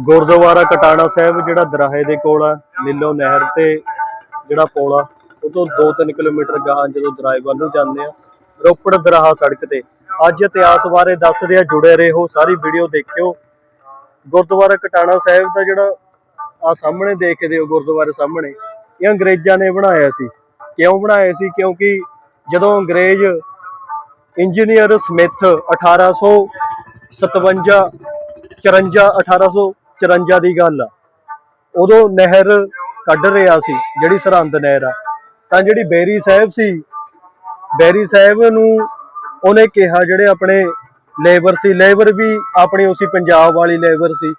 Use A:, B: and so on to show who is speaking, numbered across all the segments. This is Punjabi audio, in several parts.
A: ਗੁਰਦੁਆਰਾ ਕਟਾਣਾ ਸਾਹਿਬ, ਜਿਹੜਾ ਦਰਾਹੇ ਦੇ ਕੋਲ ਆ, ਨੀਲੋ ਨਹਿਰ ਤੇ ਜਿਹੜਾ ਪੁਲ ਆ, ਉਹ ਤੋਂ 2-3 ਕਿਲੋਮੀਟਰ ਗਾਹਾਂ ਜਦੋਂ ਦਰਾਏ ਵੱਲ ਨੂੰ ਜਾਂਦੇ ਆ, ਰੋਪੜ ਦਰਾਹਾ ਸੜਕ ਤੇ। ਅੱਜ ਇਤਿਹਾਸ ਬਾਰੇ ਦੱਸਦੇ ਆ, ਜੁੜੇ ਰਹੋ, ਸਾਰੀ ਵੀਡੀਓ ਦੇਖਿਓ। ਗੁਰਦੁਆਰਾ ਕਟਾਣਾ ਸਾਹਿਬ ਦਾ ਜਿਹੜਾ ਆ ਸਾਹਮਣੇ ਦੇਖਦੇ ਹੋ, ਗੁਰਦੁਆਰੇ ਸਾਹਮਣੇ, ਇਹ ਅੰਗਰੇਜ਼ਾਂ ਨੇ ਬਣਾਇਆ ਸੀ। ਕਿਉਂ ਬਣਾਇਆ ਸੀ? ਕਿਉਂਕਿ ਜਦੋਂ ਅੰਗਰੇਜ਼ ਇੰਜੀਨੀਅਰ ਸਮਿਥ 1857 54 1854 ਦੀ ਗੱਲ ਆ। ਉਦੋਂ ਨਹਿਰ ਕੱਢ ਰਿਹਾ ਸੀ, ਜਿਹੜੀ ਸਰਹੰਦ ਨਹਿਰ ਆ। ਤਾਂ ਜਿਹੜੀ ਬੇਰੀ ਸਾਹਿਬ ਸੀ, ਬੇਰੀ ਸਾਹਿਬ ਨੂੰ ਉਹਨੇ ਕਿਹਾ, ਜਿਹੜੇ ਆਪਣੇ ਲੇਬਰ ਸੀ, ਲੇਬਰ ਵੀ ਆਪਣੀ ਉਸੀ ਪੰਜਾਬ ਵਾਲੀ ਲੇਬਰ ਸੀ,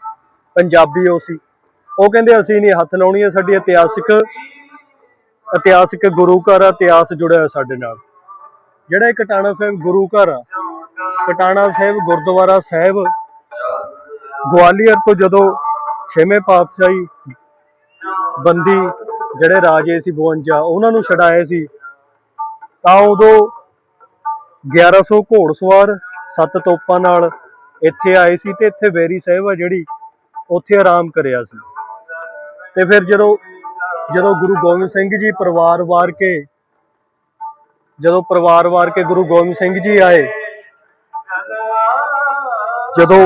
A: ਪੰਜਾਬੀ ਉਹ ਸੀ। ਉਹ ਕਹਿੰਦੇ, ਅਸੀਂ ਨਹੀਂ ਹੱਥ ਲਾਉਣੀ ਹੈ ਸਾਡੀ ਇਤਿਹਾਸਿਕ ਇਤਿਹਾਸਿਕ ਗੁਰੂ ਘਰ ਇਤਿਹਾਸ ਜੁੜਿਆ ਹੋਇਆ ਸਾਡੇ ਨਾਲ। ਜਿਹੜਾ ਇਹ ਕਟਾਣਾ ਸਾਹਿਬ ਗੁਰੂ ਘਰ ਆ, ਕਟਾਣਾ ਸਾਹਿਬ ਗੁਰਦੁਆਰਾ ਸਾਹਿਬ ਗਵਾਲੀਅਰ ਤੋਂ ਜਦੋਂ ਛੇਵੇਂ ਪਾਤਸ਼ਾਹੀ ਬੰਦੀ ਜਿਹੜੇ ਰਾਜੇ ਸੀ 52 ਉਹਨਾਂ ਨੂੰ ਛਡਾਏ ਸੀ, ਤਾਂ ਉਦੋਂ 1100 ਘੋੜਸਵਾਰ ਸੱਤ ਤੋਪਾਂ ਨਾਲ ਇੱਥੇ ਆਏ ਸੀ ਤੇ ਇੱਥੇ ਵੈਰੀ ਸਾਹਿਬ ਆ ਜਿਹੜੀ ਉੱਥੇ ਆਰਾਮ ਕਰਿਆ ਸੀ। ਤੇ ਫਿਰ ਜਦੋਂ ਜਦੋਂ ਗੁਰੂ ਗੋਬਿੰਦ ਸਿੰਘ ਜੀ ਪਰਿਵਾਰ ਵਾਰ ਕੇ, ਜਦੋਂ ਪਰਿਵਾਰ ਵਾਰ ਕੇ ਗੁਰੂ ਗੋਬਿੰਦ ਸਿੰਘ ਜੀ ਆਏ, ਜਦੋਂ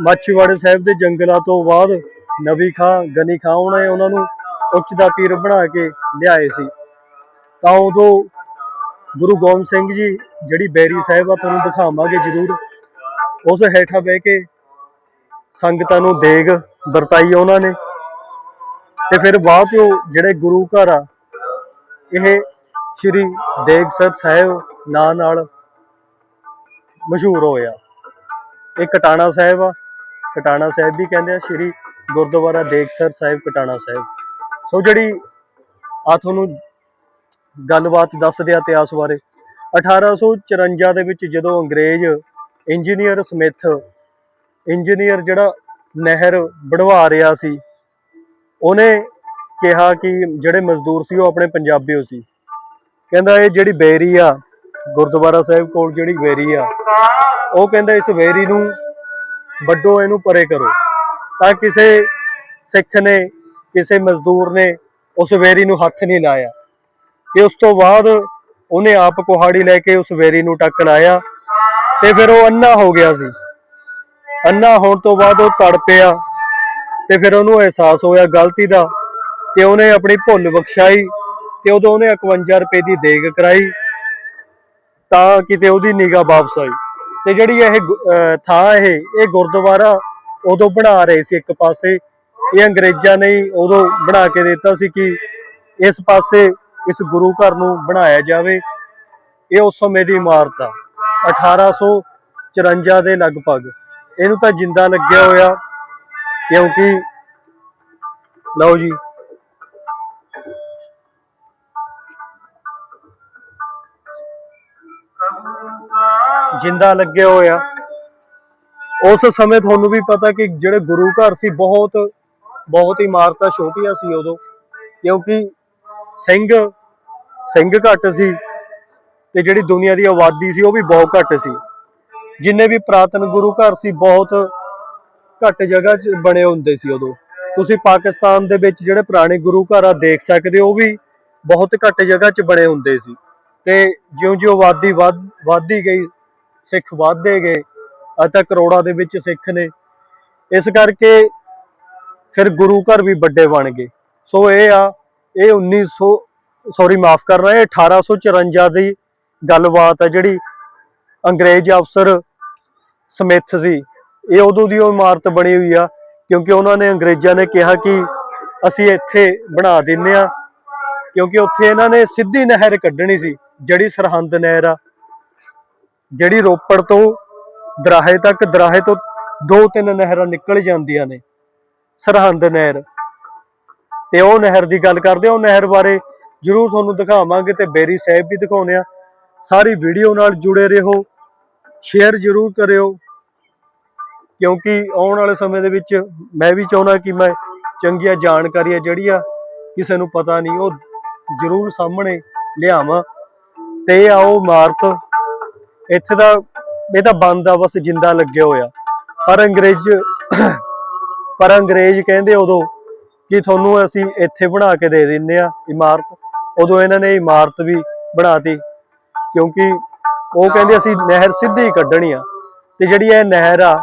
A: ਮਾਛੀਵਾੜੇ ਸਾਹਿਬ ਦੇ ਜੰਗਲਾਂ ਤੋਂ ਬਾਅਦ ਨਵੀ ਖਾਂ, ਗਨੀ ਖਾਂ ਉਹਨਾਂ ਨੇ ਉਹਨਾਂ ਨੂੰ ਉੱਚ ਦਾ ਪੀਰ ਬਣਾ ਕੇ ਲਿਆਏ ਸੀ। ਤਾਂ ਉਦੋਂ ਗੁਰੂ ਗੋਬਿੰਦ ਸਿੰਘ ਜੀ ਜਿਹੜੀ ਬੈਰੀ ਸਾਹਿਬ ਆ, ਤੁਹਾਨੂੰ ਦਿਖਾਵਾਂਗੇ ਜ਼ਰੂਰ। ਉਸ ਹੇਠਾਂ ਬਹਿ ਕੇ ਸੰਗਤਾਂ ਨੂੰ ਦੇਗ ਵਰਤਾਈ ਉਹਨਾਂ ਨੇ। ਤੇ ਫਿਰ ਬਾਅਦ ਚੋਂ ਜਿਹੜੇ ਗੁਰੂ ਘਰ ਆ, ਇਹ ਸ਼੍ਰੀ ਦੇਗਸਰ ਸਾਹਿਬ ਨਾਂ ਨਾਲ ਮਸ਼ਹੂਰ ਹੋਇਆ। ਇਹ ਕਟਾਣਾ ਸਾਹਿਬ ਆ ਕਟਾਣਾ ਸਾਹਿਬ ਵੀ ਕਹਿੰਦੇ ਆ, ਸ਼੍ਰੀ ਗੁਰਦੁਆਰਾ ਦੇਗਸਰ ਸਾਹਿਬ ਕਟਾਣਾ ਸਾਹਿਬ। ਸੋ ਜਿਹੜੀ ਆ ਤੁਹਾਨੂੰ ਗੱਲਬਾਤ ਦੱਸਦੇ ਆ ਇਤਿਹਾਸ ਬਾਰੇ। 1854 ਦੇ ਵਿੱਚ ਜਦੋਂ ਅੰਗਰੇਜ਼ ਇੰਜੀਨੀਅਰ ਸਮਿਥ ਇੰਜੀਨੀਅਰ ਜਿਹੜਾ ਨਹਿਰ ਬਣਵਾ ਰਿਹਾ ਸੀ, ਉਹਨੇ ਕਿਹਾ ਕਿ ਜਿਹੜੇ ਮਜ਼ਦੂਰ ਸੀ ਉਹ ਆਪਣੇ ਪੰਜਾਬੀਓ ਸੀ। ਕਹਿੰਦਾ ਇਹ ਜਿਹੜੀ ਬੇਰੀ ਆ, ਗੁਰਦੁਆਰਾ ਸਾਹਿਬ ਕੋਲ ਜਿਹੜੀ ਬੇਰੀ ਆ, ਉਹ ਕਹਿੰਦਾ ਇਸ ਬੇਰੀ ਨੂੰ ਵੱਡੋ ਇਹਨੂੰ ਪਰੇ ਕਰੋ। ਤਾਂ ਕਿਸੇ ਸਿੱਖ ਨੇ, ਕਿਸੇ ਮਜ਼ਦੂਰ ਨੇ ਉਸ ਵੇਰੀ ਨੂੰ ਹੱਥ ਨਹੀਂ ਲਾਇਆ। ਤੇ ਉਸ ਤੋਂ ਬਾਅਦ ਉਹਨੇ ਆਪ ਕੁਹਾੜੀ ਲੈ ਕੇ ਉਸ ਵੇਰੀ ਨੂੰ ਟੱਕ ਆਇਆ ਤੇ ਫਿਰ ਉਹ ਅੰਨਾ ਹੋ ਗਿਆ ਸੀ। ਅੰਨਾ ਹੋਣ ਤੋਂ ਬਾਅਦ ਉਹ ਤੜ ਪਿਆ ਤੇ ਫਿਰ ਉਹਨੂੰ ਅਹਿਸਾਸ ਹੋਇਆ ਗਲਤੀ ਦਾ ਤੇ ਉਹਨੇ ਆਪਣੀ ਭੁੱਲ ਬਖਸ਼ਾਈ ਤੇ ਉਦੋਂ ਉਹਨੇ 51 ਰੁਪਏ ਦੀ ਦੇਗ ਕਰਾਈ ਤਾਂ ਕਿਤੇ ਉਹਦੀ ਨਿਗਾਹ ਵਾਪਸ ਆਈ। ਤੇ ਜਿਹੜੀ ਇਹ ਗੁ- ਅਹ ਥਾਂ ਇਹ ਇਹ ਗੁਰਦੁਆਰਾ ਉਦੋਂ ਬਣਾ ਰਹੇ ਸੀ ਇੱਕ ਪਾਸੇ। ਇਹ ਅੰਗਰੇਜ਼ਾਂ ਨੇ ਉਦੋਂ ਬਣਾ ਕੇ ਦਿੱਤਾ ਸੀ ਕਿ ਇਸ ਪਾਸੇ ਇਸ ਗੁਰੂ ਘਰ ਨੂੰ ਬਣਾਇਆ ਜਾਵੇ। ਇਹ ਉਸ ਸਮੇਂ ਦੀ ਇਮਾਰਤ ਆ। 1854 ਦੇ ਲਗਭਗ। ਇਹਨੂੰ ਤਾਂ ਜਿੰਦਾ ਲੱਗਿਆ ਹੋਇਆ ਕਿਉਂਕਿ ਲਓ ਜੀ ਜਿੰਦਾ ਲੱਗਿਆ ਹੋਇਆ ਉਸ ਸਮੇਂ ਤੁਹਾਨੂੰ ਵੀ ਪਤਾ ਕਿ ਜਿਹੜੇ ਗੁਰੂ ਘਰ ਸੀ, ਬਹੁਤ ਬਹੁਤ ਇਮਾਰਤਾਂ ਛੋਟੀਆਂ ਸੀ ਉਦੋਂ। ਕਿਉਂਕਿ ਸਿੰਘ ਸਿੰਘ ਘੱਟ ਸੀ ਤੇ ਜਿਹੜੀ ਦੁਨੀਆ ਦੀ ਆਬਾਦੀ ਸੀ ਉਹ ਵੀ ਬਹੁਤ ਘੱਟ ਸੀ। ਜਿੰਨੇ ਵੀ ਪ੍ਰਾਤਨ ਗੁਰੂ ਘਰ ਸੀ, ਬਹੁਤ ਘੱਟ ਜਗ੍ਹਾ 'ਚ ਬਣੇ ਹੁੰਦੇ ਸੀ ਉਦੋਂ। ਤੁਸੀਂ ਪਾਕਿਸਤਾਨ ਦੇ ਵਿੱਚ ਜਿਹੜੇ ਪੁਰਾਣੇ ਗੁਰੂ ਘਰ ਆ, ਦੇਖ ਸਕਦੇ ਹੋ, ਉਹ ਵੀ ਬਹੁਤ ਘੱਟ ਜਗ੍ਹਾ 'ਚ ਬਣੇ ਹੁੰਦੇ ਸੀ। ਤੇ ਜਿਉਂ-ਜਿਉਂ ਆਬਾਦੀ ਵੱਧ, ਵੱਧਦੀ ਗਈ ਸਿੱਖ ਵੱਧਦੇ ਗਏ, ਅੱਜ ਤਾਂ ਕਰੋੜਾਂ ਦੇ ਵਿੱਚ ਸਿੱਖ ਨੇ। ਇਸ ਕਰਕੇ ਫਿਰ ਗੁਰੂ ਘਰ ਵੀ ਵੱਡੇ ਬਣ ਗਏ। ਸੋ ਇਹ ਆ, ਇਹ 1900 ਸੌਰੀ ਮਾਫ ਕਰਨਾ ਇਹ 1854 ਦੀ ਗੱਲਬਾਤ ਆ ਜਿਹੜੀ ਅੰਗਰੇਜ਼ ਅਫਸਰ ਸਮਿਥ ਸੀ। ਇਹ ਉਦੋਂ ਦੀ ਉਹ ਇਮਾਰਤ ਬਣੀ ਹੋਈ ਆ, ਕਿਉਂਕਿ ਉਹਨਾਂ ਨੇ ਅੰਗਰੇਜ਼ਾਂ ਨੇ ਕਿਹਾ ਕਿ ਅਸੀਂ ਇੱਥੇ ਬਣਾ ਦਿੰਨੇ ਆ ਕਿਉਂਕਿ ਉੱਥੇ ਇਹਨਾਂ ਨੇ ਸਿੱਧੀ ਨਹਿਰ ਕੱਢਣੀ ਸੀ, ਜਿਹੜੀ ਸਰਹੰਦ ਨਹਿਰ ਆ। ਜਿਹੜੀ ਰੋਪੜ ਤੋਂ ਦਰਾਹੇ ਤੱਕ, ਦਰਾਹੇ ਤੋਂ ਦੋ ਤਿੰਨ ਨਹਿਰਾਂ ਨਿਕਲ ਜਾਂਦੀਆਂ ਨੇ, ਸਰਹੰਦ ਨਹਿਰ। ਤੇ ਉਹ ਨਹਿਰ ਦੀ ਗੱਲ ਕਰਦੇ ਆ, ਉਹ ਨਹਿਰ ਬਾਰੇ ਜਰੂਰ ਤੁਹਾਨੂੰ ਦਿਖਾਵਾਂਗੇ ਤੇ ਬੇਰੀ ਸਾਹਿਬ ਵੀ ਦਿਖਾਉਨੇ ਆ। ਸਾਰੀ ਵੀਡੀਓ ਨਾਲ ਜੁੜੇ ਰਹੋ, ਸ਼ੇਅਰ ਜਰੂਰ ਕਰਿਓ, ਕਿਉਂਕਿ ਆਉਣ ਵਾਲੇ ਸਮੇਂ ਦੇ ਵਿੱਚ ਮੈਂ ਵੀ ਚਾਹੁੰਦਾ ਕਿ ਮੈਂ ਚੰਗੀਆਂ ਜਾਣਕਾਰੀਆਂ ਜਿਹੜੀਆਂ ਕਿਸੇ ਨੂੰ ਪਤਾ ਨਹੀਂ, ਉਹ ਜਰੂਰ ਸਾਹਮਣੇ ਲਿਆਵਾਂ। ਤੇ ਆਓ ਆ ਇਮਾਰਤ ਇੱਥੇ ਦਾ ਇਹ ਤਾਂ ਬੰਦ ਆ, ਬਸ ਜਿੰਦਾ ਲੱਗਿਆ ਹੋਇਆ ਪਰ ਅੰਗਰੇਜ਼ ਪਰ ਅੰਗਰੇਜ਼ ਕਹਿੰਦੇ ਉਦੋਂ ਕਿ ਤੁਹਾਨੂੰ ਅਸੀਂ ਇੱਥੇ ਬਣਾ ਕੇ ਦੇ ਦਿੰਨੇ ਆ ਇਮਾਰਤ। ਉਦੋਂ ਇਹਨਾਂ ਨੇ ਇਮਾਰਤ ਵੀ ਬਣਾਤੀ, ਕਿਉਂਕਿ ਉਹ ਕਹਿੰਦੇ ਅਸੀਂ ਨਹਿਰ ਸਿੱਧੀ ਕੱਢਣੀ ਆ। ਤੇ ਜਿਹੜੀ ਇਹ ਨਹਿਰ ਆ,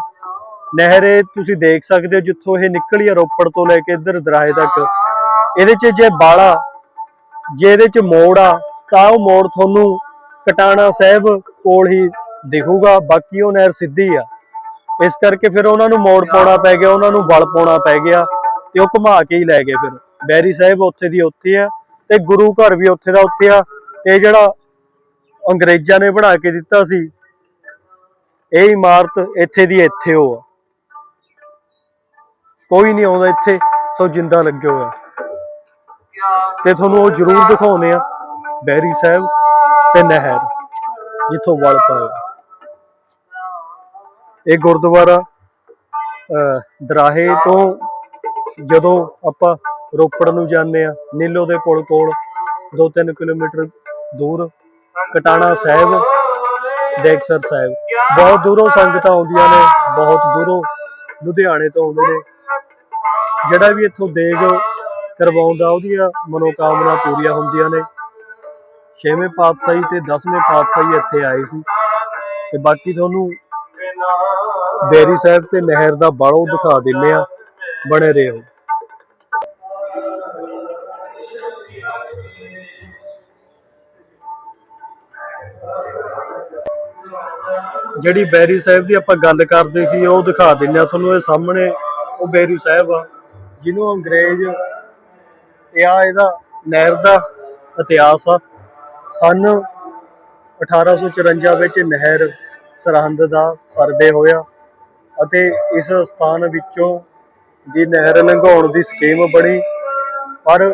A: ਨਹਿਰ ਇਹ ਤੁਸੀਂ ਦੇਖ ਸਕਦੇ ਹੋ ਜਿੱਥੋਂ ਇਹ ਨਿਕਲੀ ਆ ਰੋਪੜ ਤੋਂ ਲੈ ਕੇ ਇੱਧਰ ਦਰਾਹੇ ਤੱਕ। ਇਹਦੇ 'ਚ ਜੇ ਬਾਲਾ, ਜੇ ਇਹਦੇ 'ਚ ਮੋੜ ਆ, ਤਾਂ ਉਹ ਮੋੜ ਤੁਹਾਨੂੰ ਕਟਾਣਾ ਸਾਹਿਬ ਕੋਲ ਹੀ ਦਿਖੂਗਾ, ਬਾਕੀ ਉਹ ਨਹਿਰ ਸਿੱਧੀ ਆ। ਇਸ ਕਰਕੇ ਫਿਰ ਉਹਨਾਂ ਨੂੰ ਮੋੜ ਪਾਉਣਾ ਪੈ ਗਿਆ, ਉਹਨਾਂ ਨੂੰ ਬਲ ਪਾਉਣਾ ਪੈ ਗਿਆ ਤੇ ਉਹ ਘੁਮਾ ਕੇ ਹੀ ਲੈ ਗਏ ਫਿਰ। ਬੈਰੀ ਸਾਹਿਬ ਉੱਥੇ ਦੀ ਉੱਥੇ ਆ ਤੇ ਗੁਰੂ ਘਰ ਵੀ ਉੱਥੇ ਦਾ ਉੱਥੇ ਆ। ਇਹ ਜਿਹੜਾ ਅੰਗਰੇਜ਼ਾਂ ਨੇ ਬਣਾ ਕੇ ਦਿੱਤਾ ਸੀ, ਇਹ ਇਮਾਰਤ ਇੱਥੇ ਦੀ ਇੱਥੇ ਹੋ ਆ। ਕੋਈ ਨਹੀਂ ਆਉਂਦਾ ਇੱਥੇ, ਸੋ ਜਿੰਦਾ ਲੱਗੇ ਹੋਇਆ। ਤੇ ਤੁਹਾਨੂੰ ਉਹ ਜ਼ਰੂਰ ਦਿਖਾਉਨੇ ਆ ਬੈਰੀ ਸਾਹਿਬ ਤੇ ਨਹਿਰ। ਜਿੱਥੋਂ ਵਲ ਪਾਇਆ ਇਹ ਗੁਰਦੁਆਰਾ ਅਹ, ਦਰਾਹੇ ਤੋਂ ਜਦੋਂ ਆਪਾਂ ਰੋਪੜ ਨੂੰ ਜਾਂਦੇ ਆ ਨੀਲੋ ਦੇ ਪੁਲ ਕੋਲ 2-3 ਕਿਲੋਮੀਟਰ ਦੂਰ ਕਟਾਣਾ ਸਾਹਿਬ ਦੇਗਸਰ ਸਾਹਿਬ। ਬਹੁਤ ਦੂਰੋਂ ਸੰਗਤਾਂ ਆਉਂਦੀਆਂ ਨੇ ਬਹੁਤ ਦੂਰੋਂ ਲੁਧਿਆਣੇ ਤੋਂ ਆਉਂਦੇ ਨੇ। ਜਿਹੜਾ ਵੀ ਇੱਥੋਂ ਦੇਗ ਕਰਵਾਉਂਦਾ ਉਹਦੀਆਂ ਮਨੋਕਾਮਨਾ ਪੂਰੀਆਂ ਹੁੰਦੀਆਂ ਨੇ। ਛੇਵੇਂ ਪਾਤਸ਼ਾਹੀ ਤੇ 10ਵੇਂ ਪਾਤਸ਼ਾਹੀ ਇੱਥੇ ਆਏ ਸੀ। ਤੇ ਬਾਕੀ ਤੁਹਾਨੂੰ ਬੇਰੀ ਸਾਹਿਬ ਤੇ ਨਹਿਰ ਦਾ ਬਾੜੋ ਦਿਖਾ ਦਿੰਨੇ ਆ ਬਣੇ ਰਹੋ। ਜਿਹੜੀ ਬੈਰੀ ਸਾਹਿਬ ਦੀ ਆਪਾਂ ਗੱਲ ਕਰਦੇ ਸੀ, ਉਹ ਦਿਖਾ ਦਿੰਨੇ ਆ ਤੁਹਾਨੂੰ। ਇਹ ਸਾਹਮਣੇ ਉਹ ਬੈਰੀ ਸਾਹਿਬ ਆ, ਜਿਹਨੂੰ ਅੰਗਰੇਜ਼ ਇਹ ਆ ਇਹਦਾ ਨਹਿਰ ਦਾ ਇਤਿਹਾਸ ਆ। ਸਨ। 1854 ਵਿੱਚ ਨਹਿਰ ਸਰਹੰਦ ਦਾ ਸਰਵੇ ਹੋਇਆ ਅਤੇ ਇਸ ਸਥਾਨ ਵਿੱਚੋਂ ਦੀ ਨਹਿਰ ਲੰਘਾਉਣ ਦੀ ਸਕੀਮ ਬਣੀ। ਪਰ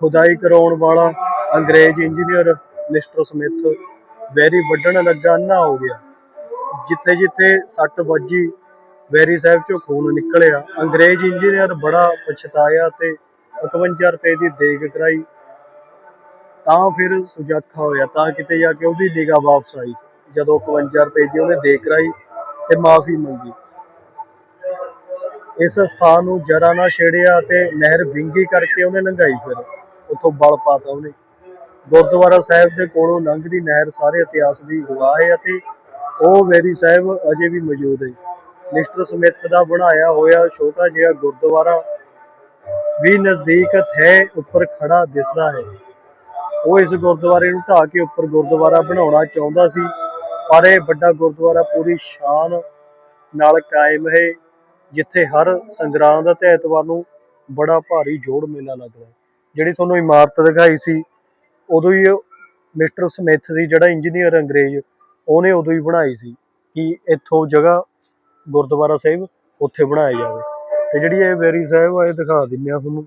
A: ਖੁਦਾਈ ਕਰਾਉਣ ਵਾਲਾ ਅੰਗਰੇਜ਼ ਇੰਜੀਨੀਅਰ ਮਿਸਟਰ ਸਮਿਥ ਵੈਰੀ ਵੱਢਣ ਲੱਗਾ ਨਾ ਹੋ ਗਿਆ। ਜਿੱਥੇ ਜਿੱਥੇ ਸੱਟ ਵੱਜੀ, ਵੈਰੀ ਸਾਹਿਬ ਚੋਂ ਖੂਨ ਨਿਕਲਿਆ। ਅੰਗਰੇਜ਼ ਇੰਜੀਨੀਅਰ ਬੜਾ ਪਛਤਾਇਆ ਤੇ 51 ਰੁਪਏ ਦੀ ਦੇਗ ਕਰਾਈ। ਤਾਂ ਫਿਰ ਸੁਜਾਖਾ ਹੋਇਆ, ਤਾਂ ਕਿਤੇ ਜਾ ਕੇ ਉਹਦੀ ਨਿਗਾਹ ਵਾਪਸ ਆਈ। ਜਦੋਂ 51 ਰੁਪਏ ਦੀ ਉਹਨੇ ਦੇਖ ਰਾਈ ਤੇ ਮਾਫੀ ਮੰਗੀ। ਇਸ ਸਥਾਨ ਨੂੰ ਜਰਾ ਨਾ ਛੇੜਿਆ ਤੇ ਨਹਿਰ ਵਿੰਗੀ ਕਰਕੇ ਉਹਨੇ ਲੰਘਾਈ ਫਿਰ। ਉੱਥੋਂ ਬਲ ਪਾਤਾ ਉਹਨੇ। ਗੁਰਦੁਆਰਾ ਸਾਹਿਬ ਦੇ ਕੋਲੋਂ ਲੰਘਦੀ ਨਹਿਰ ਸਾਰੇ ਇਤਿਹਾਸ ਦੀ ਗਵਾਹ ਹੈ ਅਤੇ ਉਹ ਵੈਰੀ ਸਾਹਿਬ ਅਜੇ ਵੀ ਮੌਜੂਦ ਹੈ। ਮਿਸਟਰ ਸਮਿਥ ਦਾ ਬਣਾਇਆ ਹੋਇਆ ਛੋਟਾ ਜਿਹਾ ਗੁਰਦੁਆਰਾ ਵੀ ਨਜ਼ਦੀਕ ਹੈ ਉੱਪਰ ਖੜਾ ਦਿਸਦਾ ਹੈ। ਉਹ ਇਸ ਗੁਰਦੁਆਰੇ ਨੂੰ ਢਾਹ ਕੇ ਉੱਪਰ ਗੁਰਦੁਆਰਾ ਬਣਾਉਣਾ ਚਾਹੁੰਦਾ ਸੀ, ਪਰ ਇਹ ਵੱਡਾ ਗੁਰਦੁਆਰਾ ਪੂਰੀ ਸ਼ਾਨ ਨਾਲ ਕਾਇਮ ਹੈ, ਜਿੱਥੇ ਹਰ ਸੰਗਰਾਂਦ ਅਤੇ ਐਤਵਾਰ ਨੂੰ ਬੜਾ ਭਾਰੀ ਜੋੜ ਮੇਲਾ ਲੱਗਦਾ ਹੈ। ਜਿਹੜੀ ਤੁਹਾਨੂੰ ਇਮਾਰਤ ਦਿਖਾਈ ਸੀ, ਉਦੋਂ ਹੀ ਮਿਸਟਰ ਸਮਿਥ ਸੀ, ਜਿਹੜਾ ਇੰਜੀਨੀਅਰ ਅੰਗਰੇਜ਼, ਉਹਨੇ ਉਦੋਂ ਹੀ ਬਣਾਈ ਸੀ ਕਿ ਇੱਥੋਂ ਜਗ੍ਹਾ ਗੁਰਦੁਆਰਾ ਸਾਹਿਬ ਉੱਥੇ ਬਣਾਇਆ ਜਾਵੇ। ਤੇ ਜਿਹੜੀ ਇਹ ਬੇਰੀ ਸਾਹਿਬ ਆ, ਇਹ ਦਿਖਾ ਦਿੰਨੇ ਆ ਤੁਹਾਨੂੰ।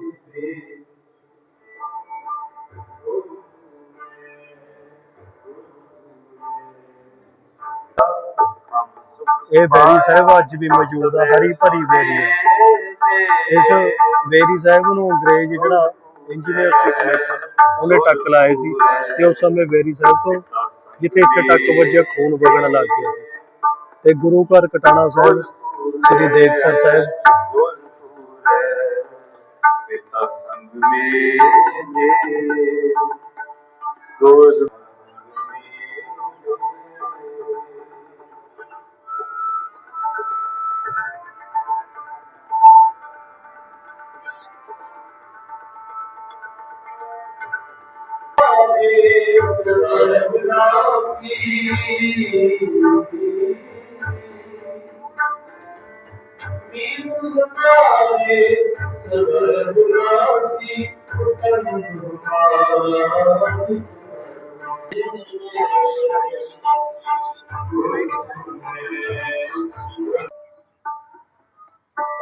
A: ਇਹ ਬੇਰੀ ਸਾਹਿਬ ਅੱਜ ਵੀ ਮੌਜੂਦ ਆ, ਹਰੀ ਭਰੀ ਬੇਰੀ ਹੈ ਇਸ ਬੇਰੀ ਸਾਹਿਬ ਨੂੰ ਅੰਗਰੇਜ਼ ਜਿਹੜਾ ਇੰਜੀਨੀਅਰ ਸੀ ਸਮਿਥ ਉਹਨੇ ਟੱਕ ਲਾਏ ਸੀ ਤੇ ਉਸ ਸਮੇਂ ਬੇਰੀ ਸਾਹਿਬ ਤੋਂ ਜਿੱਥੇ ਇੱਥੇ ਟੱਕ ਵੱਜਿਆ, ਖੂਨ ਵਗਣ ਲੱਗ ਗਿਆ ਸੀ। ਤੇ ਗੁਰੂ ਘਰ ਕਟਾਣਾ ਸਾਹਿਬ, ਸ੍ਰੀ ਦੇਗਸਰ ਸਾਹਿਬ।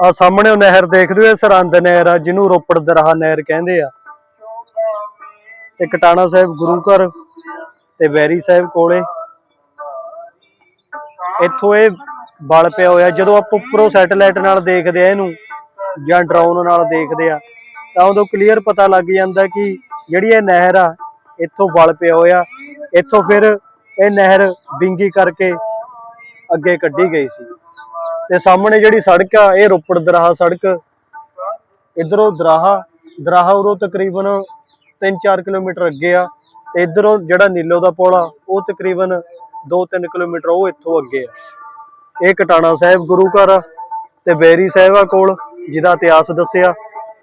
A: ਆ ਸਾਹਮਣੇ ਉਹ ਨਹਿਰ ਦੇਖਦੇ ਹੋ, ਇਹ ਸਰਹੰਦ ਨਹਿਰ ਆ, ਜਿਹਨੂੰ ਰੋਪੜ ਦਰਹਾ ਨਹਿਰ ਕਹਿੰਦੇ ਆ। ਤੇ ਕਟਾਣਾ ਸਾਹਿਬ ਗੁਰੂ ਘਰ ਤੇ ਵੈਰੀ ਸਾਹਿਬ ਕੋਲੇ। ਇੱਥੋਂ ਇਹ ਬਲ ਪਿਆ ਹੋਇਆ, ਜਦੋਂ ਆਪਾਂ ਉੱਪਰੋਂ ਸੈਟੇਲਾਈਟ ਨਾਲ ਦੇਖਦੇ ਆ ਇਹਨੂੰ, ਜਾਂ ਡਰੋਨ ਨਾਲ ਦੇਖਦੇ ਆ, ਤਾਂ ਉਦੋਂ ਕਲੀਅਰ ਪਤਾ ਲੱਗ ਜਾਂਦਾ ਕਿ ਜਿਹੜੀ ਇਹ ਨਹਿਰ ਆ, ਇੱਥੋਂ ਬਲ ਪਿਆ ਹੋਇਆ। ਇੱਥੋਂ ਫਿਰ ਇਹ ਨਹਿਰ ਬਿੰਗੀ ਕਰਕੇ ਅੱਗੇ ਕੱਢੀ ਗਈ ਸੀ। ਤੇ ਸਾਹਮਣੇ ਜਿਹੜੀ ਸੜਕ ਆ, ਇਹ ਰੋਪੜ ਦਰਾਹਾ ਸੜਕ। ਇਧਰੋਂ ਦਰਾਹਾ ਦਰਾਹਾ ਉਰੋਂ ਤਕਰੀਬਨ 3-4 ਕਿਲੋਮੀਟਰ ਅੱਗੇ ਆ। ਤੇ ਇਧਰੋਂ ਜਿਹੜਾ ਨੀਲੋ ਦਾ ਪੁਲ ਆ, ਉਹ ਤਕਰੀਬਨ 2-3 ਕਿਲੋਮੀਟਰ ਉਹ ਇੱਥੋਂ ਅੱਗੇ ਆ। ਇਹ ਕਟਾਣਾ ਸਾਹਿਬ ਗੁਰੂ ਘਰ ਆ ਤੇ ਬੇਰੀ ਸਾਹਿਬ ਆ ਕੋਲ, ਜਿਹਦਾ ਇਤਿਹਾਸ ਦੱਸਿਆ।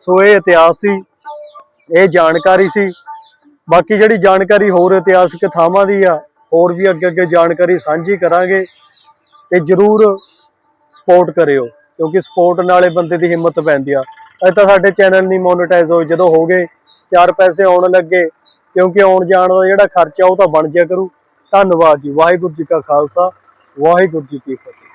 A: ਸੋ ਇਹ ਇਤਿਹਾਸ ਸੀ, ਇਹ ਜਾਣਕਾਰੀ ਸੀ। ਬਾਕੀ ਜਿਹੜੀ ਜਾਣਕਾਰੀ ਹੋਰ ਇਤਿਹਾਸਕ ਥਾਵਾਂ ਦੀ ਆ, ਹੋਰ ਵੀ ਅੱਗੇ ਅੱਗੇ ਜਾਣਕਾਰੀ ਸਾਂਝੀ ਕਰਾਂਗੇ। ਤੇ ਜਰੂਰ ਸਪੋਰਟ ਕਰਿਓ, ਕਿਉਂਕਿ ਸਪੋਰਟ ਨਾਲੇ ਬੰਦੇ ਦੀ ਹਿੰਮਤ ਪੈਂਦੀ ਆ। ਅਜੇ ਤਾਂ ਸਾਡੇ ਚੈਨਲ ਨਹੀਂ ਮੋਨੇਟਾਈਜ਼ ਹੋਏ, ਜਦੋਂ ਹੋ ਗਏ ਚਾਰ ਪੈਸੇ ਆਉਣ ਲੱਗੇ ਕਿਉਂਕਿ ਆਉਣ ਜਾਣ ਦਾ ਜਿਹੜਾ ਖਰਚਾ ਉਹ ਤਾਂ ਬਣ ਜਿਆ ਕਰੂ। ਧੰਨਵਾਦ ਜੀ। ਵਾਹਿਗੁਰੂ ਜੀ ਕਾ ਖਾਲਸਾ। ਵਾਹਿਗੁਰੂ ਜੀ ਕੀ ਫਤਿਹ।